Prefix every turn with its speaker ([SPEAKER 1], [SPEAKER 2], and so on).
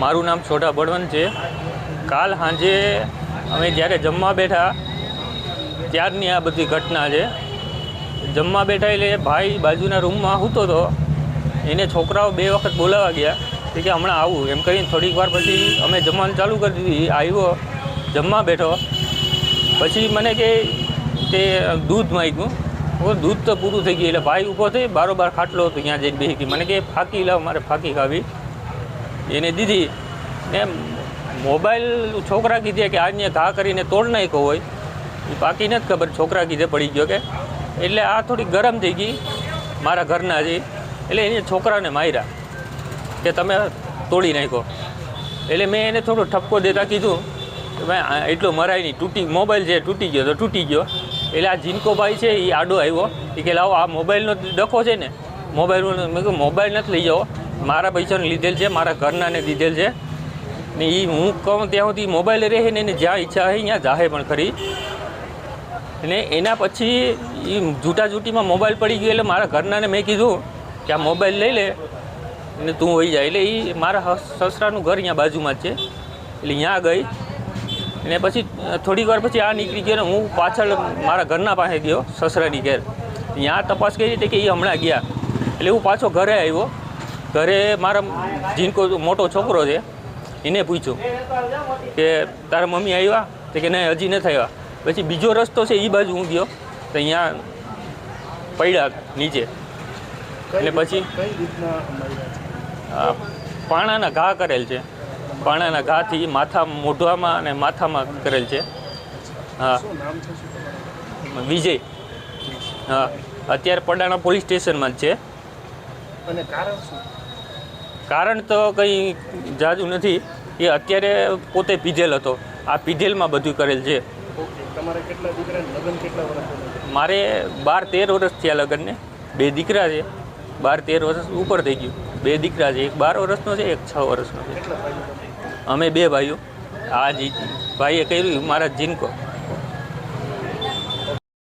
[SPEAKER 1] મારું નામ છોટા બળવંત છે. કાલ સાંજે અમે જ્યારે જમવા બેઠા, ત્યારની આ બધી ઘટના છે. જમવા બેઠા એટલે ભાઈ બાજુના રૂમમાં સૂતો હતો એને છોકરાઓ બે વખત બોલાવા ગયા. તે કે હમણાં આવું, એમ કરીને થોડીક વાર પછી અમે જમવાનું ચાલુ કરી દીધી, આવ્યો, જમવા બેઠો. પછી મને કે તે દૂધ માગ્યું. હું દૂધ તો પૂરું થઈ ગયું, એટલે ભાઈ ઊભો થઈ, બારોબાર ખાટલો હતો, ત્યાં જઈને બેસી મને કે, ફાકી લાવ, મારે ફાકી ખાવી. એને દીધી ને મોબાઈલ છોકરા કીધે કે આજને ઘા કરીને તોડ નાખ્યો હોય. એ પાકી નથી ખબર, છોકરા કીધે પડી ગયો કે. એટલે આ થોડી ગરમ થઈ ગઈ મારા ઘરના જે એટલે એને છોકરાને માર્યા કે તમે તોડી નાખ્યો. એટલે મેં એને થોડો ઠપકો દેતા કીધું કે ભાઈ એટલો મરાય નહીં, તૂટી, મોબાઈલ છે તૂટી ગયો તો તૂટી ગયો. એટલે આ જીનકોભાઈ છે એ આડો આવ્યો. એ કે લાવો, આ મોબાઈલનો ડખો છે ને મોબાઈલ મેં કહ્યું મોબાઈલ નથી લઈ જાઓ. મારા પૈસાને લીધેલ છે, મારા ઘરનાને દીધેલ છે. ને એ હું કહું ત્યાં સુધી મોબાઈલ રહે ને એને જ્યાં ઈચ્છા હોય ત્યાં જાહે પણ ખરી. અને એના પછી એ જૂટા જૂટીમાં મોબાઈલ પડી ગયો એટલે મારા ઘરનાને મેં કીધું કે આ મોબાઈલ લઈ લે. અને તું હોઈ જાય એટલે એ મારા સસરાનું ઘર અહીંયા બાજુમાં જ છે. એટલે ત્યાં ગઈ. અને પછી થોડીક વાર પછી આ નીકળી ગયો ને હું પાછળ મારા ઘરના પાસે ગયો, સસરાની ઘેર. ત્યાં તપાસ કરી હતી કે એ હમણાં ગયા. એટલે હું પાછો ઘરે આવ્યો. ઘરે મારા જીનકો મોટો છોકરો છે, એને પૂછ્યું કે તારા મમ્મી આવ્યા? તો કે નહીં, હજી નથી આવ્યા. પછી બીજો રસ્તો છે એ બાજુ હું ગયો. તો અહીંયા પડ્યા નીચે. એટલે પછી પાણાના ઘા કરેલ છે. પાણાના ઘાથી માથા મોઢવામાં અને માથામાં કરેલ છે. હા. વિજય. હા. અત્યારે પડાણા પોલીસ સ્ટેશનમાં જ છે.
[SPEAKER 2] અને કારણ શું?
[SPEAKER 1] કારણ તો કંઈ જાજુ નથી. એ અત્યારે પોતે પીધેલ હતો. આ પીધેલમાં બધું કરેલ છે. મારે બાર તેર વર્ષ થયા લગ્નને. બે દીકરા છે. બાર તેર વર્ષ ઉપર થઈ ગયું. બે દીકરા છે. એક બાર વર્ષનો છે એક છ વર્ષનો છે. અમે બે ભાઈઓ. આ જી ભાઈએ કર્યું મારા જીનકો.